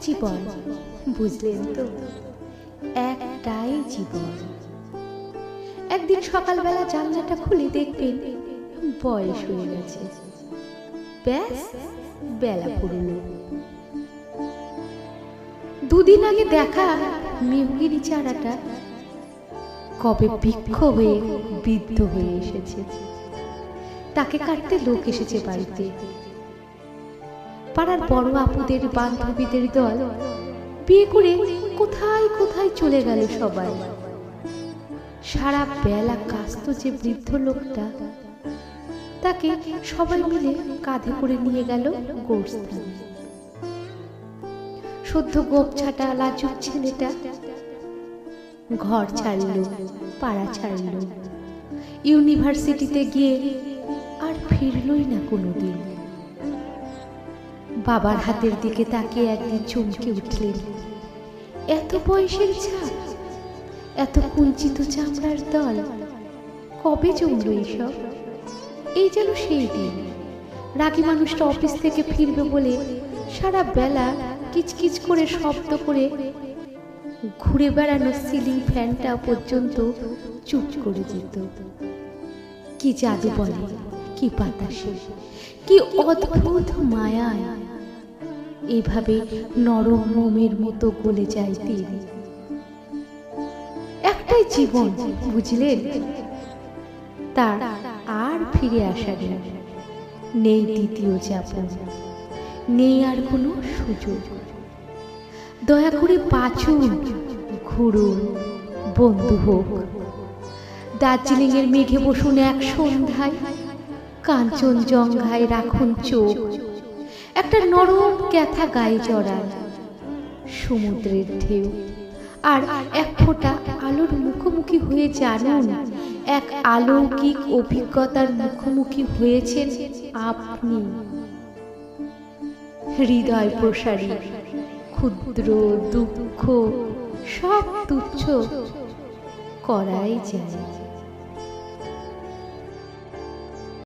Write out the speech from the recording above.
জীবন, বুঝলেন তো? একটাই জীবন। একদিন সকালবেলা জানলাটা খুলে দেখবেন বয়স হয়ে গেছে। ব্যাস, বেলা পুরনো। দুদিন আগে দেখা মেহগিরি চারাটা কবে বৃক্ষ হয়ে বৃদ্ধ হয়ে এসেছে। তাকে কাটতে লোক এসেছে বাড়িতে। পাড়ার বড় আপুদের, বান্ধবীদের দল বিয়ে করে কোথায় কোথায় চলে গেল সবাই। সারা বেলা কাস্ত যে বৃদ্ধ লোকটা, তাকে সবাই মিলে কাঁধে করে নিয়ে গেল গোরস্থানে। সদ্য গোপ ছাটা লাজুক ছেলেটা ঘর ছাড়ল, পাড়া ছাড়ল, ইউনিভার্সিটিতে গিয়ে আর ফিরলই না কোনোদিন। বাবার হাতের দিকে তাকিয়ে একদিন চমকে উঠলেন। এত বয়সের ছাপ, এত কুঞ্চিত চামড়ার দল, কবে জমল এইসব এই যেন সেই দিন। রাগী মানুষটা অফিস থেকে ফিরবে বলে সারা বেলা কিচকিচ করে শব্দ করে ঘুরে বেড়ানো সিলিং ফ্যানটা পর্যন্ত চুপ করে যেত। কি জাদু বলে, কি বাতাসে, কি অদ্ভুত মায়ায়। এভাবে নরম মোমের মতো গলে যায় তিনি একটাই জীবন, বুঝলেন? তার আর ফিরে আসা নেই। নেই দ্বিতীয় যাপন, নেই আর কোনো সুযোগ। দয়া করে বাঁচুন, ঘুরুন, বন্ধু হোক। দার্জিলিং এর মেঘে বসুন এক সন্ধ্যায়, কাঞ্চনজঙ্ঘায় রাখুন চোখ। একটা নরম ক্যাথা গায়ে জড়ান সমুদ্রের ঢেউ। আর এক ফোঁটা আলোর মুখোমুখি হয়ে জানুন, এক অলৌকিক অভিজ্ঞতার মুখোমুখি হয়েছেন আপনি। হৃদয় প্রসারী, ক্ষুদ্র, দুঃখ, সব তুচ্ছ করাই যায়।